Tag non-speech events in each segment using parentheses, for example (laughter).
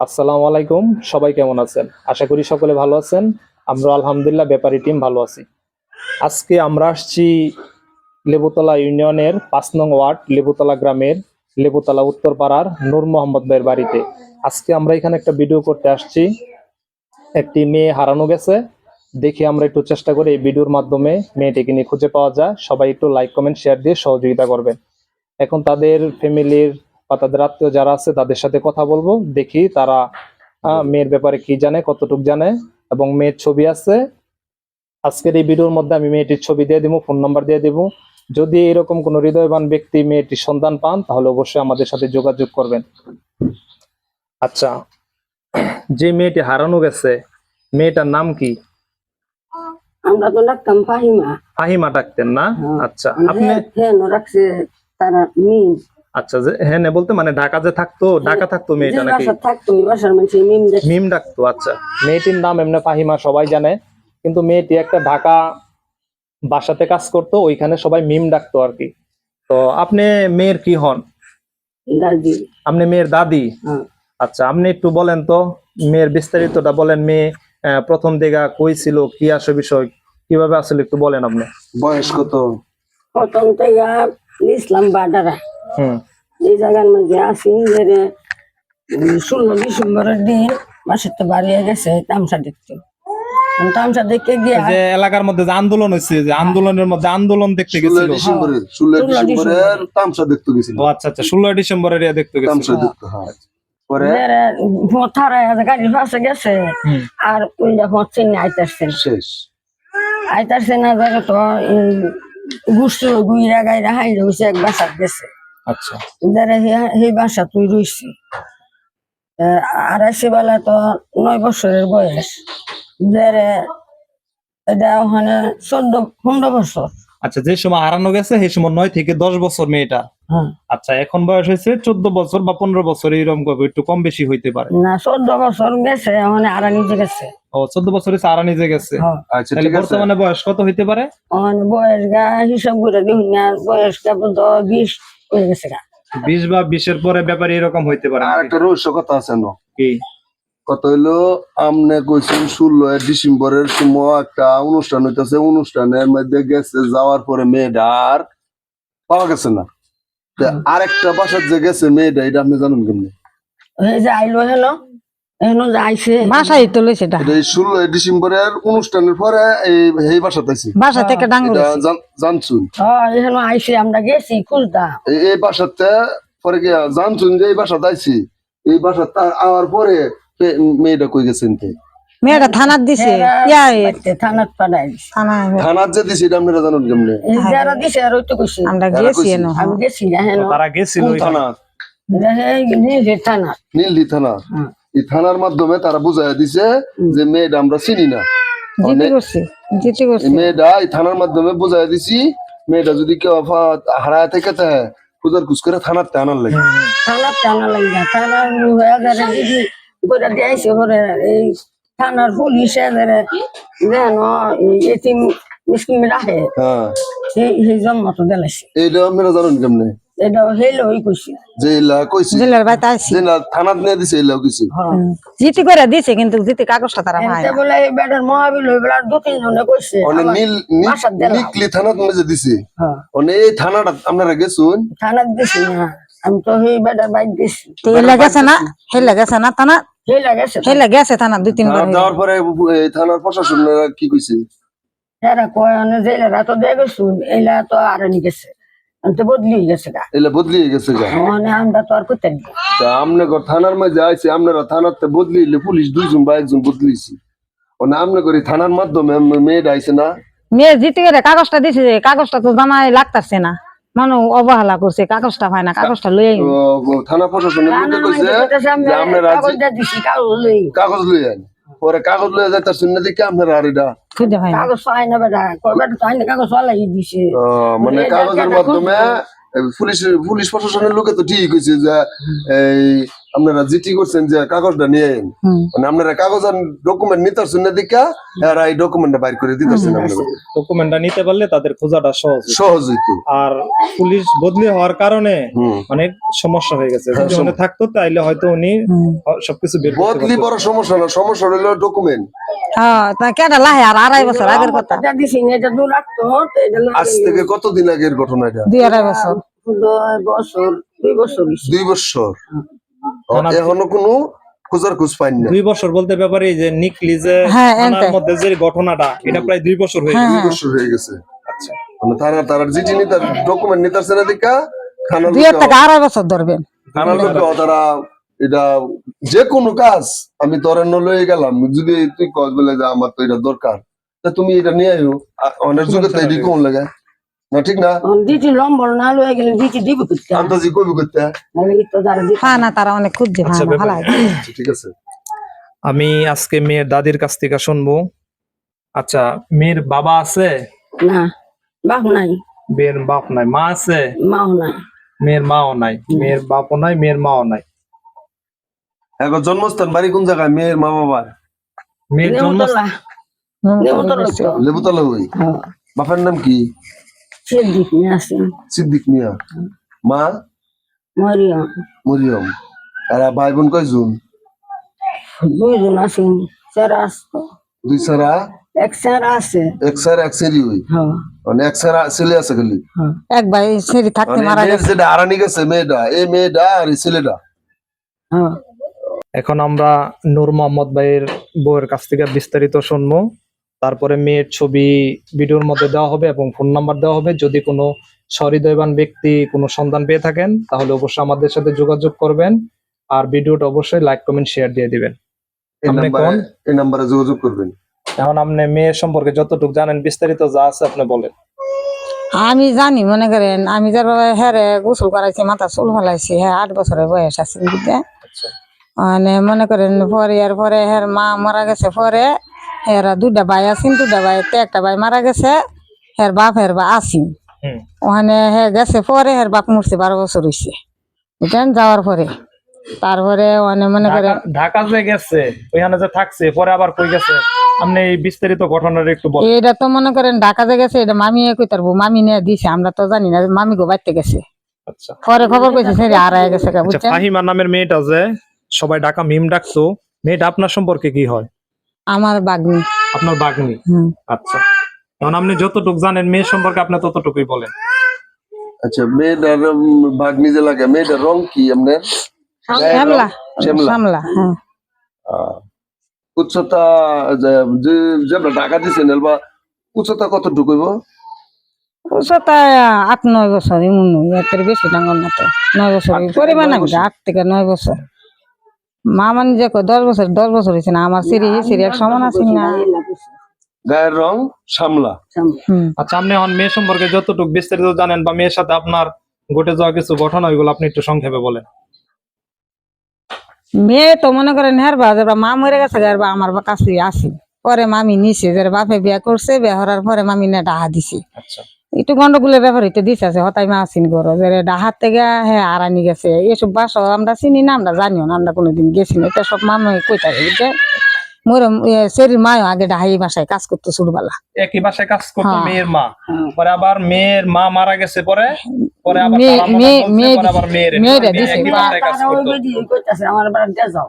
আসসালামু আলাইকুম, সবাই কেমন আছেন? আশা করি সকলে ভালো আছেন। আমরা আলহামদুলিল্লাহ ব্যাপারী টিম ভালো আছি। আজকে আমরা আসছি লেবুতলা ইউনিয়নের পাঁচ নং ওয়ার্ড, লেবুতলা গ্রামের লেবুতলা উত্তরপাড়ার নূর মোহাম্মদ ভাইয়ের বাড়িতে। আজকে আমরা এখানে একটা ভিডিও করতে আসছি। একটি মেয়ে হারানো গেছে। দেখি আমরা একটু চেষ্টা করি এই ভিডিওর মাধ্যমে মেয়েটিকে নিয়ে খুঁজে পাওয়া যায়। সবাই একটু লাইক কমেন্ট শেয়ার দিয়ে সহযোগিতা করবেন। এখন তাদের ফ্যামিলির বা তাদের আত্মীয় যারা আছে তাদের সাথে কথা বলব দেখি তারা আহ, মেয়ের ব্যাপারে কি জানে কতটুক জানে এবং মেয়ের ছবি আছে। আজকের এই ভিডিওর মধ্যে আমি মেয়েটির ছবি দিয়ে দিব ফোন নাম্বার দিয়ে দিব। যদি এরকম কোনো হৃদয়বান ব্যক্তি মেয়েটির সন্ধান পান তাহলে অবশ্যই আমাদের সাথে যোগাযোগ করবেন। আচ্ছা যে মেয়েটি হারানো গেছে মেয়েটার নাম কি? আমরা তো ডাকতাম ফাহিমা। ফাহিমা ডাকতেন না? হ্যাঁ। আচ্ছা আপনি হ্যাঁ রাখছে তারা মিম আচ্ছা যে হ্যাঁ না বলতে মানে ঢাকা যে থাকতো ঢাকা থাকতো মেয়েটা নাকি? বাসা থাকতো ওই বাসার মানুষ মিম মিম ডাকতো আচ্ছা। মেয়েটির নাম এমনি ফাহিমা সবাই জানে। কিন্তু মেয়েটি একটা ঢাকা বাসাতে কাজ করতো ওইখানে সবাই মিম ডাকতো আর কি। তো আপনি মেয়ের কি হন? দাদি। আপনি মেয়ের দাদি? হ্যাঁ। আচ্ছা আপনি একটু বলেন তো মেয়ের বিস্তারিতটা বলেন। মেয়ে আহ, প্রথম দিকে কই ছিল কি আসে বিষয় কীভাবে আসলে একটু বলেন আপনি। বয়স কত? প্রথম থেকে ইসলাম বাডারা। এই জায়গার মধ্যে আসি যে ষোলো ডিসেম্বরের দিন বাসার তো বাড়ি গেছে তামসা দেখতে। তামসা দেখতে গিয়ে যে এলাকার মধ্যে যে আন্দোলন হয়েছে যে আন্দোলনের মধ্যে আন্দোলন দেখতে গেছিল। ডিসেম্বরের তামসা দেখতে গেছিল। আচ্ছা আচ্ছা ষোলোই ডিসেম্বরের ইয়ে দেখতে তামসা দেখতে হ্যাঁ। পরে? গাড়ির পাশে গেছে আর ওই যখন চিনি আইতারছেন। শেষ। আইতারছেন না জায়গা তো গুসু গুইরা গাইরা হাই রয়েছে এক বাসার গেছে। আচ্ছা। যারা হে- সেই বাসা তুই রইছি। আড়াইশি বেলা তো নয় বছরের বয়স। যারা এটা ওখানে চোদ্দ পনেরো বছর। আচ্ছা যে সময় হারানো গেছে সেই সময় নয় থেকে দশ বছর মেয়েটা। হ্যাঁ। আচ্ছা এখন বয়স হয়েছে চোদ্দ বছর বা পনেরো বছর এইরকম করবে একটু কম বেশি হইতে পারে। না চোদ্দ বছর গেছে মানে আড়া নিজে গেছে। ও চোদ্দ বছর হয়েছে আরা নিজে গেছে। হ্যাঁ। আচ্ছা তাহলে বর্তমানে বয়স কত হইতে পারে? বয়স গা হিসাব করে দেখুন না বয়স গা বিশ হয়ে গেছে গা। বিশ বা বিশের পরে ব্যাপারে এরকম হইতে পারে আর একটা রহস্য কথা আছে না? কি? কত হইল আমনে কইছেন ষোলো ডিসেম্বরের সময় একটা অনুষ্ঠান হইতেছে। অনুষ্ঠানের মধ্যে গেছে যাওয়ার পরে মেয়েটা আর পাওয়া গেছে না। আরেকটা বাসার যে গেছে মেয়েটা এটা আপনি জানেন কেমনি? এই যে আইলো হেলো বাসায় তো লইছে এটা এটা ডিসেম্বরের অনুষ্ঠানের পরে এই বাসা থেকে ডাঙ্গুর জানছুন হ্যাঁ এখনও আমরা গেছি এই বাসাতে পরে জানছুন যে এই বাসাতে আইছি। এই আওয়ার পরে মেয়েটা কই গেছেন তে মেয়েটা থানার দিছে। থানার যে দিছি এটা আপনারা জানেন কেমনে? যারা দিছে আর ওইটা কইছি। আমরা গেছি আমি গেছি তারা গেছিল থানা থানা নীলদি থানা হুম। এই থানার মাধ্যমে তারা বুঝাই দিছে যে মেয়েটা আমরা চিনি না। এই মেয়েটা এই থানার মাধ্যমে বুঝাই দিছি মেয়েটা যদি কেউ হারায় থেকে থাকে খুদার খুশ করে থানার আনার লাগে। থানার টানা লাগে। থানার হয়ে গেলে যদি করে দিয়েছে করে এই থানার পুলিশ এদের যেন এতিম মিসকিন রাখে হ্যাঁ। সেই জন্ম তো দিলাইছে। এইটা জানেন কেমনে? এটা হইলে ওই কইছে যে ইলা কইছি জেলের বাইতে আইছি যে থানাত নিয়ে দিছে ইলা কইছি হ্যাঁ জিতে করে দিছে কিন্তু জিতে কাগজটা তারা পায় না। বলে এই বেটার মহাবিল দু তিন জনে কইছে নীল। নিকলি থানাত মধ্যে দিছে। হ্যাঁ এই থানাটা আপনারা গেছুন? থানার দিছি না। আমি তো বেটার বাইক দিছি তো হেলে গেছে না? হেলে গেছে না থানা সেই লাগেছে হেলে গেছে থানা দুই তিন বার যাওয়ার পরে থানার প্রশাসনেরা কি কইছে? এরা কয় অনেক জেলেরা তো দেখেছু এলা তো আর নি গেছে। তো বদলি গেছে গা। এলা বদলি গেছে গা। মানে আমরা তো আর করতে তা আমনে থানার মাঝে আইছে থানাতে পুলিশ দুইজন বা একজন বদলিছি মানে আমনে করে থানার মাধ্যমে মেয়েটা আইছে না। মেয়ে জিতে করে কাগজটা দিছে কাগজটা তো জামাই লাগতাছে না। মানুষ অবহেলা করছে কাগজটা পায় না কাগজটা লই থানা প্রশাসনের কইছে যে আপনারা কাগজটা দিছি কাগজ লই কাগজ লই আন পরে কাগজ লয়ে যাইতা শুনে দেখি আপনারা না। কাগজ পাই না বেটা কয় বেটা তো আইনে কাগজ পালাই দিছে। মানে কাগজের মাধ্যমে পুলিশ পুলিশ প্রশাসনের লোকে তো ঠিক হয়েছে যে এই আপনারা জিটি করছেন যে কাগজটা নিয়ে মানে আপনারা কাগজ আর ডকুমেন্ট নিতেছেন না দেখা এরা এই ডকুমেন্টটা বাইর করে দিতেছেন আপনারা। ডকুমেন্টটা নিতে পারলে তাদের খোঁজাটা সহজ সহজ হইতো। আর পুলিশ বদলি হওয়ার কারণে অনেক সমস্যা হয়ে গেছে। যদি থাকতো তাইলে হয়তো উনি সবকিছু বের বদলি বড় সমস্যা না সমস্যা হলো ডকুমেন্ট হ্যাঁ তা কেডা লাহে আর আড়াই বছর আগের কথা? এটা দিছি না, এটা দু রাখতো তো এটা লাগে আজ থেকে কতদিন আগের ঘটনা এটা? দুই আড়াই বছর। দুই বছর। দুই বছর। দুই থানা- এখনও কোনো খোঁজার খোঁজ পাইনি? দুই বছর বলতে ব্যাপারে যে নিকলি যে হ্যাঁ, থানার মধ্যে যে ঘটনাটা এটা প্রায় দুই বছর হয়ে হ্যাঁ, গেছে। দুই বছর হয়ে গেছে। আচ্ছা। মানে তারা তারা জিটি নিতে ডকুমেন্ট নিতেছে না দেখা থানার দুই লোকেও- থেকে আড়াই বছর ধরবেন থানার লোকেও তারা এটা যে কোনো কাজ আমি তোর লয়ে গেলাম। যদি তুই কস বলে যে আমার তো এটা দরকার তা তুমি এটা নিয়ে আইও। অনেক যুগে তো এটি কোন লাগে। না ঠিক না? দিটি লম্বর না লয়ে গেলে দিটি দিব করতে আন্তাজি কবি করতে নাহলে তো তারা দিতে হ্যাঁ না তারা অনেক খুঁজছে আচ্ছা, হ্যাঁ ভালো আচ্ছা, ঠিক আছে। আমি আজকে মেয়ের দাদির কাছ থেকে শুনব। আচ্ছা মেয়ের বাবা আছে? না বাপ নাই। মেয়ের বাপ নাই মা আছে? মাও নাই। মেয়ের মাও নাই মেয়ের বাপও নাই মেয়ের মাও নাই। এখন জন্মস্থান বাড়ি কোন জায়গায়? মেয়ের মা বাবার? মেয়ের জন্ম নেমতলা। নেমতলা। লেবুতলা হ্যাঁ। বাপের নাম কি? সে দিক নিয়ে আসেন সিদ্দিক মিয়া। মা? মরিয়ম। মরিয়ম। এরা ভাই বোন কয়জন? দুইজন আসেন স্যার আসতো দুই সারা এক স্যার আছে। এক স্যার এক সেরি হই হ্যাঁ মানে এক স্যার ছেলে আছে খালি? হ্যাঁ এক ভাই সেরি থাকতে মানে মারা গেছে। যেটা আরানি গেছে মেয়েটা এই মেয়েটা আর ছেলেটা। হ্যাঁ এখন আমরা নূর মোহাম্মদ ভাইয়ের বউয়ের কাছ থেকে বিস্তারিত শুনব। তারপরে মেয়ের ছবি ভিডিওর মধ্যে দেওয়া হবে এবং ফোন নাম্বার দেওয়া হবে। যদি কোনো সহৃদয়বান ব্যক্তি কোনো সন্ধান পেয়ে থাকেন তাহলে অবশ্যই আমাদের সাথে যোগাযোগ করবেন। আর ভিডিওটা অবশ্যই লাইক কমেন্ট শেয়ার দিয়ে দিবেন। এই আপনি নাম্বারে কোন? এই নাম্বারে যোগাযোগ করবেন। এখন আপনি মেয়ের সম্পর্কে যতটুকু জানেন বিস্তারিত যা আছে আপনি বলেন। আমি জানি মনে করেন আমি যার হ্যারে গোসল করাইছি মাথা চুল ফলাইছি হ্যাঁ আট বছরের বয়স আছে আচ্ছা। মানে মনে করেন পরে আর পরে হের মা মারা গেছে পরে হেরা দুটা ভাই আছেন দুটা ভাই তে একটা ভাই মারা গেছে হের বাপ হের বা আসিন ওখানে হে গেছে পরে হের বাপ মরছে বারো বছর হয়েছে বুঝলেন যাওয়ার পরে। তারপরে ওখানে মনে করেন ঢাকা- যে গেছে ওইখানে যে থাকছে পরে আবার কই গেছে? আপনি এই বিস্তারিত ঘটনাটা একটু বলেন। এটা তো মনে করেন ঢাকা যে গেছে এটা মামি কই তারবো মামি নিয়ে দিছে আমরা তো জানি না মামি গো বাইতে গেছে। আচ্ছা। পরে খবর কইছে সে হারায় গেছে গা, আচ্ছা বুঝছেন ফাহিমা নামের মেয়েটা যে সবাই ঢাকা মিম ডাকছো মেয়েটা আপনার সম্পর্কে কি হয়? আমার বাগনি। আপনার বাগনি? আচ্ছা। এখন আপনি যতটুকু জানেন মেয়ে সম্পর্কে আপনি ততটুকুই বলেন। আচ্ছা মেয়েটার উম, যে লাগে মেয়েটার রং কি আপনার? শ্যামলা। হ্যাঁ। উচ্চতা যে- যে যেটা ঢাকা দিচ্ছেন বা উচ্চতা কত ঢুকইব উচ্চতা আট নয় বছর এমন নয় এর বেশি ডাঙর না তো। নয় বছর আট থেকে পরিমাণ নয় বছর? আট থেকে নয় বছর। মা মানে যে কয় দশ বছর দশ বছর হয়েছে না আমার সিঁড়ি সিঁড়ি এক সমান আছে না। গায়ের রং সামলা আচ্ছা আপনি এখন মেয়ে সম্পর্কে যতটুকু বিস্তারিত জানেন বা মেয়ের সাথে আপনার ঘটে যাওয়া কিছু ঘটনা ওইগুলো আপনি একটু সংক্ষেপে বলেন। মেয়ে তো মনে করেন হ্যার বা যারা মা মরে গেছে আর বা আমার কাছে আসি পরে মামি নিছে যে বাপে বিয়া করছে বিয়া করার পরে মামি না ডাহা দিছে। আচ্ছা। একটু গন্ডগোলের ব্যাপার একটু দিছে আছে হতাই মা আসিন করো যে ডাহার থেকে হ্যাঁ আরানি গেছে। এসব বাসা আমরা চিনি না আমরা জানিও না আমরা কোনোদিন গেছি না। এটা সব মামাই কই থাকে বুঝছে মোর শরীর মাও আগে ডাহাই বাসায় কাজ করতো ছোটবেলা। একই বাসায় কাজ করতো হ্যাঁ। মেয়ের মা। পরে আবার মেয়ের মা মারা গেছে পরে পরে আবার মেয়ে- মেয়ের মেয়েরা দিছে। আমার যাও।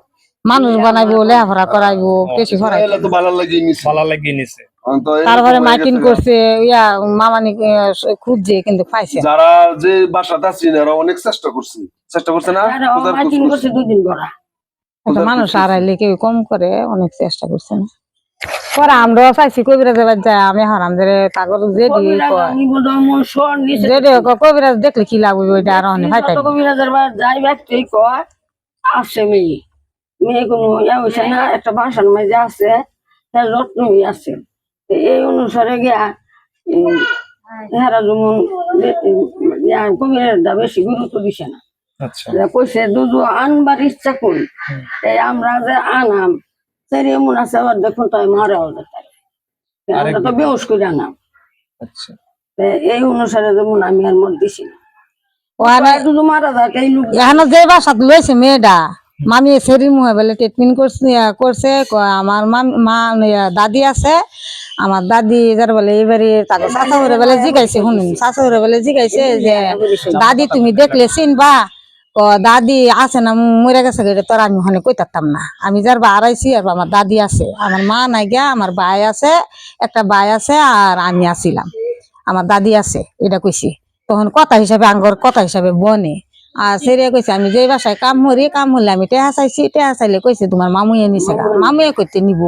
মানুষ বানাইবো লেখাপড়া করাইবো পেশি তারপরে মাইকিন করছে ইয়া মামানি খুঁজছে কিন্তু পাইছে যারা যে বাসাতে আছেন এরা অনেক চেষ্টা করছে। চেষ্টা করছে না? মাইকিং করছে। দুদিন খোঁজার মানুষ হারাইলে কেউ কম করে অনেক চেষ্টা করছে না। পরে আমরাও চাইছি কবিরাজ এবার যায় আমি হারাম যে তাগর যে দিয়ে কবিরাজ দেখলে কি লাগবে ওইটা আর অনেক ভাই যত কবিরাজের যাই ব্যক্তি কয় আসছে মেয়ে। মেয়ে কোনো ইয়া হয়েছে না একটা বাসার মাঝে আছে তার যত্ন আছে। তো এই অনুসারে গিয়া উম, হেরা যেমন কবিরাজটা বেশি গুরুত্ব দিছে না। আচ্ছা। কইছে দুধ আনবার ইচ্ছা করি তাই আমরা যে আনাম তাই এমন আছে আবার দেখুন তাই মারাও যেতে আমরা তো বেউস করে আনাম। আচ্ছা। এই অনুসারে যেমন আমি আর মত দিছি না। মারা যায় এই লোক এখানে যে বাসাত লইছে মেয়েটা মামি শরীর মুহে বলে ট্রিটমেন্ট করছে করছে আমার মা দাদি আছে, আমার দাদি যার বলে এবারে তাকে করে বলে জিগাইছে শুনুন করে বলে জিগাইছে যে, দাদি তুমি দেখলে চিনবা ক দাদি আছে না মরে গেছে তোর আমি ওখানে কই থাকতাম না। আমি যার বা আড়াইছি, আর আমার দাদি আছে, আমার মা নাই গিয়া, আমার ভাই আছে, একটা ভাই আছে, আর আমি আছিলাম। আমার দাদি আছে, এটা কইছি। তখন কথা হিসাবে, আঙ্গর কথা হিসাবে বনে। আর সেরে কইছে আমি যে বাসায় কাম হরি কাম হলে আমি টেহা চাইছি টেহা চাইলে কইছে তোমার মামুয়ে নিছে গা। মামুয়ে করতে নিব।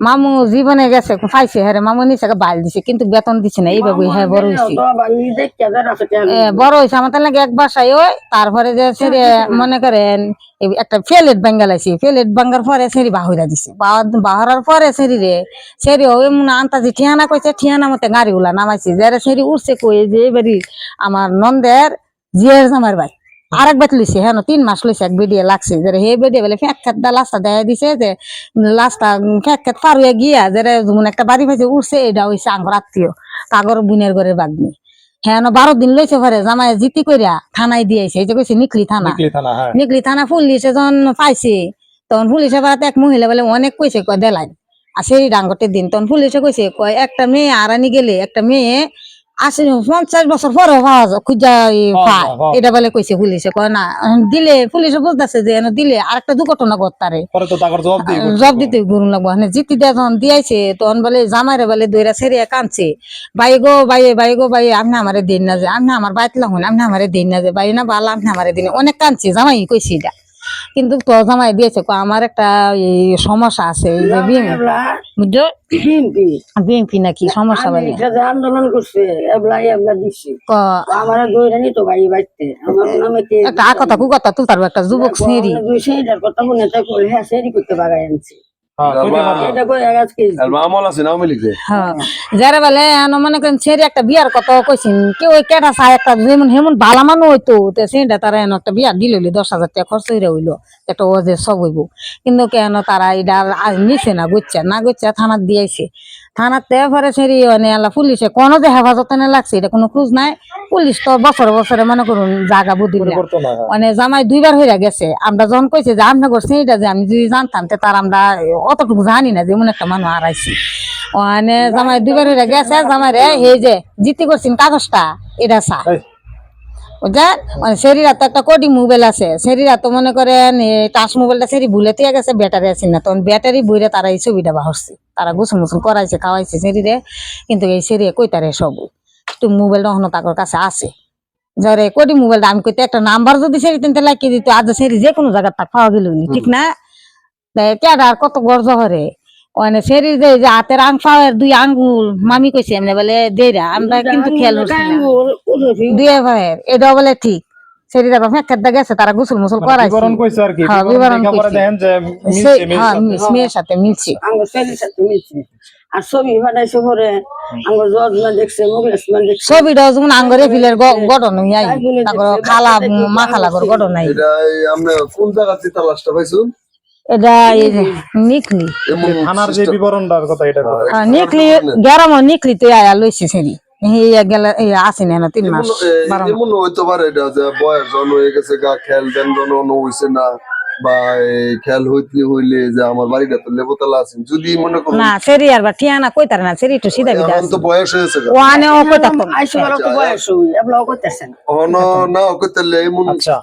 মামু জীবনে গেছে পাইছে হ্যাঁ মামু নিছে গা, বাল দিছে কিন্তু বেতন দিছে না এইভাবে হ্যাঁ বড় হয়েছে বড় হয়েছে আমার তাহলে এক বাসায় ওই তারপরে যে সেরে মনে করেন একটা ফেলেট বেঙ্গাল আছে ফেলেট বেঙ্গার পরে সেরি বাহুরা দিছে। বাহ- বাহরার পরে সেরি রে সেরি ওই মনে আন্তাজি ঠিয়ানা কইছে ঠিয়ানা মতে গাড়ি গুলা নামাইছে যারা সেরি উঠছে কই যে এবারে আমার নন্দের জিয়ার জামার ভাই আরেক বেত লইছে হ্যাঁ তিন মাস লইছে এক বেডিয়ে লাগছে যে হে বেডিয়ে বলে ফেক খেত দা লাস্টা দেয়া দিছে যে লাস্টা ফেক খেত পারুয়ে গিয়া যে যেমন একটা বাড়ি পাইছে উঠছে এটা হইছে আঙ্গর আত্মীয় তাগর বুনের ঘরের বাগনি। হ্যাঁ বারো দিন লইছে পরে জামাই জিতি কইরা থানায় দিয়েছে এই যে কইছে নিকলি থানা। নিকলি থানা হ্যাঁ। নিকলি থানা পুলিশে যখন পাইছে তখন পুলিশে পাড়াতে এক মহিলা বলে অনেক কইছে কয় দেলাই আর সেই ডাঙ্গটের দিন তখন পুলিশে কইছে কয় একটা মেয়ে আরানি গেলে একটা মেয়ে আশি পঞ্চাশ বছর পরে পাওয়া যায় খুঁজা পায়। এটা বলে কইছে পুলিশে কয় না দিলে পুলিশে বুঝতেছে যে এনে দিলে আরেকটা দুর্ঘটনা করতারে জব দিতে গুরু লাগবো। মানে জিতি দেয়া যখন দিয়াইছে তখন বলে জামাইরে বলে দইরা সেরিয়া কানছে বাই গো বাই বাই গো বাই আপনি আমারে দিন না যে আপনি আমার বাইত লাগুন আপনি আমারে দিন না যে বাই না বালা আপনি আমারে দিন অনেক কানছে জামাই কইছি এটা। কিন্তু তো জামাই দিয়েছে আমার একটা এই সমস্যা আছে বিএমপি নাকি সমস্যা বলে। আন্দোলন করছে আমার দইরা তো গাড়ি বাইতে আমার নামে একটা কথা কু কথা তুই তার একটা যুবক সিঁড়ি। কথা মনে তাই করে হ্যাঁ সেরি করতে বাগাই আনছি। হ্যাঁ হ্যাঁ। যারা বলে এন মনে করেন ছেড়ে একটা বিয়ার কথা কইছেন কি ওই কেটা চায় একটা যেমন হেমন ভালা মানুষ হইতো তো সেটা তারা এন একটা বিয়া দিল দশ হাজার টাকা খরচ হইরা হইল একটা ওজে সব হইব। কিন্তু কেন তারা এটা আর নিছে না গুচ্ছা না গুচ্ছা থানার দিয়েছে থানাতে পরে সেরি মানে আল্লাহ পুলিশে কোনো যে হেফাজতে না লাগছে এটা কোনো খোঁজ নাই। পুলিশ তো বছরে বছরে মনে করুন জাগা বুদ্ধি হয় হ্যাঁ। মানে জামাই দুইবার হইরা গেছে। আমরা যখন কইছে যে আমরা করছি এটা যে আমি যদি জানতাম তে তার আমরা অতটুকু জানি না যে মনে একটা মানুষ হারাইছি। মানে জামাই দুইবার হইরা গেছে জামাই রে হে যে জিতি করছেন কাগজটা এটা চা। এই, মানে শরীরা তো একটা কোটি মোবাইল আছে। শরীরা তো মনে করেন টাচ মোবাইলটা সেরি ভুলে দিয়ে গেছে ব্যাটারি আছে না। তখন ব্যাটারি বইরে তারা এই ছবিটা বাহরছে। তারা গোসল মুসল করাইছে খাওয়াইছে শরীরে। কিন্তু এই শরীরে কইতারে সব? একটু মোবাইলটা এখনও তার কাছে আছে। যারে কোটি মোবাইলটা আমি কইতে একটা নাম্বার যদি সেরি তিনটে লাগিয়ে দিত আজ সেরি যে কোনো জায়গায় তাক পাওয়া গেল ঠিক না? কেডা আর কত গর্জ হরে মানে সেরি যে যে হাতের আং পাওয়ার দুই আঙ্গুল মামি কইছে এমনি বলে দেরা আমরা কিন্তু খেয়াল না। দুই ভাইয়ের এটা বলে ঠিক। সেটি তারপর ফেঁকার গেছে তারা গোসল মুসল মানে করাইছে। বিবরণ কইছে আর কি হ্যাঁ, বিবরণ কইছে। দেখেন যে মিলছে হ্যাঁ, মিলছে মিল- মেয়ের সাথে মিলছে। সাথে মিলছে। আর ছবি ফাটাইছে পরে আমার জজমা দেখছে মুগলেসমা দেখছে। আঙ্গরে ফিলের গঠন হইয়াই তারপর খালা মা খালাগর গঠন নাই এটা আমরা কোন জায়গাতে তালাশটা পাইছো এটা নিকলি থানার যে বিবরণটার কথা এটা হ্যাঁ, নিকলি গেরাম নিকলি তো আয়া লইছে সেরি গেলে এই আসেনি না তিন মাস এমন- হইতে পারে এটা যে বয়স জন হয়ে গেছে গা খেল দেন জন হইছে না বা খেল হইতে হইলে যে আমার বাড়িটা তো লেবুতলা আছে যদি মনে করুন না সেরি আর বা ঠিয়ানা কইতার না সেরি একটু সিধা বিধা তো বয়স হয়েছে। ও। আইসো বড় বয়স হই না এমন আচ্ছা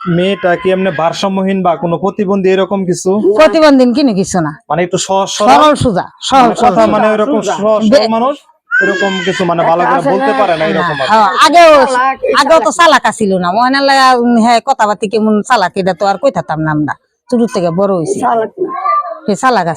মেয়েটা কি এমনি ভারসাম্যহীন বা কোনো প্রতিবন্ধী এরকম কিছু? প্রতিবন্ধী কিনে কিছু না। মানে একটু সহজ সরল? সোজা সুজা সরল কথা মানে ওইরকম সরল মানুষ? এরকম কিছু মানে ভালো করে বলতে পারে না এরকম। হ্যাঁ, আগেও আগেও তো চালাক ছিল না। মনে লাগা হ্যাঁ কথাবার্তি কেমন চালাক এটা তো আর কই থাকতাম না আমরা। ছোট থেকে বড় হয়েছি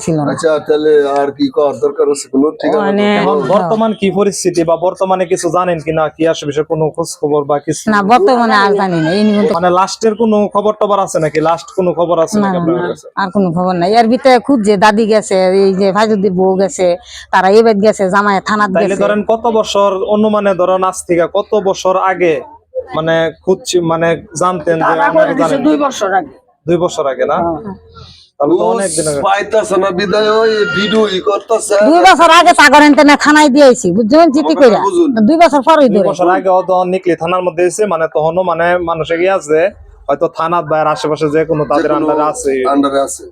সে না। আচ্ছা তাহলে আর কি করার দরকার আছে? কোনো ঠিক আছে মানে এখন বর্তমান কি পরিস্থিতি বা বর্তমানে কিছু জানেন কিনা কি আসে বিষয়ে কোনো খোঁজ খবর বা কিছু? না বর্তমানে আর জানি না এই নিবন্ধ মানে লাস্টের কোনো খবর টবর আছে নাকি? লাস্ট কোনো খবর আছে নাকি আপনার কাছে? আর কোনো খবর নাই। এর ভিতরে খুঁজছে দাদি গেছে এই যে ভাইজুদ্দির বউ গেছে তারা এবার গেছে জামাই থানাত তাইলে গেছে। ধরেন কত বছর অনুমানে ধরেন আজ থেকে কত বছর আগে মানে খুঁজছি মানে জানতেন যে দুই বছর আগে। দুই বছর আগে না? না দুই বছর আগে থানায় দিয়েছি বুঝছেন? চিঠি কইরা। দুই বছর পরই দুই বছর আগে তখন নিকলি থানার মধ্যে এসে মানে তখনও মানে মানুষে গিয়ে আছে হয়তো থানা বা আশেপাশে যে কোনো তাদের আন্ডারে আছে। আন্ডারে আছে।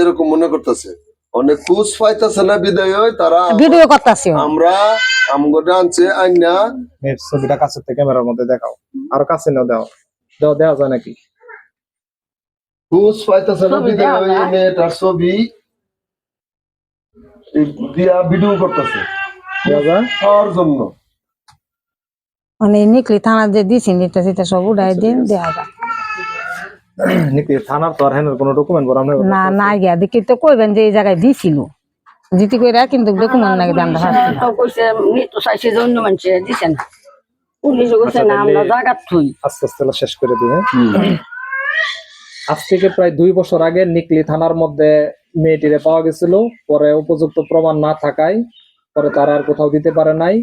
এরকম মনে করতেছে। অনেক খুশ পাইতেছে না বিদায় তারা ভিডিও করতেছি আমরা আমগোটা আনছে আইনা ছবিটা কাছের থেকে ক্যামেরার মধ্যে দেখাও। আরও কাছে নাও দাও। দাও দেওয়া যায় নাকি? পাইতেছে না? মেয়েটার ছবি দিয়া ভিডিও করতেছে। খাওয়ার জন্য। মানে নিকলি থানা যে দিছি নিতে সেটা সব উড়াই দিন দেওয়া যায়। নাকি থানার তো আর হেনের কোনো ডকুমেন্ট বরাম না না গিয়া। দেখি তো কইবেন যে এই জায়গায় দিছিল। জিতি কইরা কিন্তু ডকুমেন্ট নাকি আমরা। হাসছি তো কইছে মৃত্যু চাইছে যে অন্য মানুষে দিছে না। পুলিশ কইছে না আমরা জায়গাত থুই। আস্তে আস্তে শেষ করে দিই হ্যাঁ? আজ থেকে প্রায় দুই বছর আগে নিকলি থানার মধ্যে মেয়েটিরে পাওয়া গেছিল। পরে উপযুক্ত প্রমাণ না থাকায় পরে তারা আর কোথাও দিতে পারে নাই।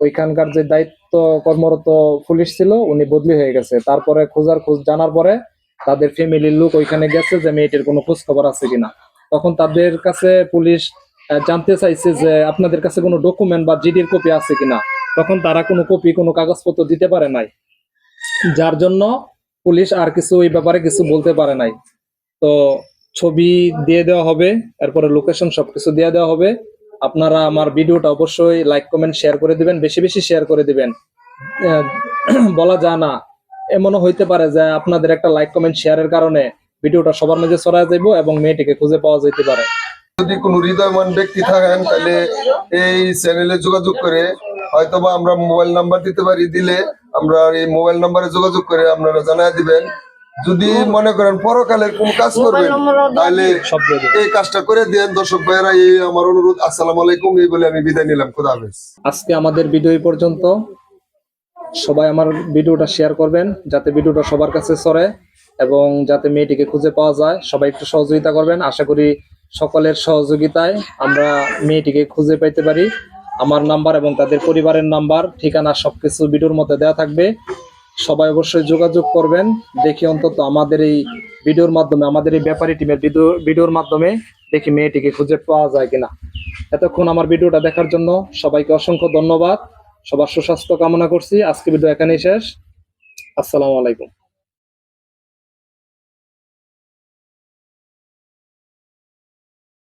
ওইখানকার যে দায়িত্ব কর্মরত পুলিশ ছিল, উনি বদলি হয়ে গেছে। তারপরে খোঁজার খোঁজ জানার পরে তাদের ফ্যামিলির লোক ওইখানে গেছে যে মেয়েটির কোনো খোঁজ খবর আছে কিনা। তখন তাদের কাছে পুলিশ জানতে চাইছে যে আপনাদের কাছে কোনো ডকুমেন্ট বা জিডির কপি আছে কিনা। তখন তারা কোনো কপি কোনো কাগজপত্র দিতে পারে নাই। যার জন্য পুলিশ আর কিছু এই ব্যাপারে কিছু বলতে পারে নাই। তো ছবি দিয়ে দেওয়া হবে, এরপরে লোকেশন সবকিছু দিয়ে দেওয়া হবে। আপনারা আমার ভিডিওটা অবশ্যই লাইক কমেন্ট শেয়ার করে দিবেন, বেশি বেশি শেয়ার করে দিবেন। (clears throat) বলা যায় না। এমনও হইতে পারে যে আপনাদের একটা লাইক কমেন্ট শেয়ারের কারণে ভিডিওটা সবার মাঝে ছড়ায় যাইব এবং মেয়েটিকে খুঁজে পাওয়া যেতে পারে। যদি কোনো হৃদয়মান ব্যক্তি থাকেন, তাহলে এই চ্যানেলে যোগাযোগ করে হয়তোবা আমরা মোবাইল নাম্বার দিতে পারি, দিলে আমরা এই মোবাইল নাম্বারে যোগাযোগ করে আপনারা জানাই দিবেন। যদি মনে করেন পরকালের কোন কাজ করবেন তাহলে এই কাজটা করে দেন। দর্শক ভাইয়েরা এই আমার অনুরোধ আসসালামু আলাইকুম এই বলে আমি বিদায় নিলাম। খুদা হাফেজ। আজকে আমাদের ভিডিও এই পর্যন্ত। সবাই আমার ভিডিওটা শেয়ার করবেন যাতে ভিডিওটা সবার কাছে সরে এবং যাতে মেয়েটিকে খুঁজে পাওয়া যায়। সবাই একটু সহযোগিতা করবেন। আশা করি সকলের সহযোগিতায় আমরা মেয়েটিকে খুঁজে পাইতে পারি। আমার নাম্বার এবং তাদের পরিবারের নাম্বার, ঠিকানা সবকিছু ভিডিওর মধ্যে দেওয়া থাকবে। সবাই অবশ্যই যোগাযোগ করবেন। দেখি অন্তত আমাদের এই ভিডিওর মাধ্যমে, আমাদের এই ব্যাপারী টিমের ভিডিও, ভিডিওর মাধ্যমে দেখি মেয়েটিকে খুঁজে পাওয়া যায় কিনা। এতক্ষণ আমার ভিডিওটা দেখার জন্য সবাইকে অসংখ্য ধন্যবাদ। সবার সুস্বাস্থ্য কামনা করছি। আজকে ভিডিও এখানেই শেষ। আসসালামু আলাইকুম।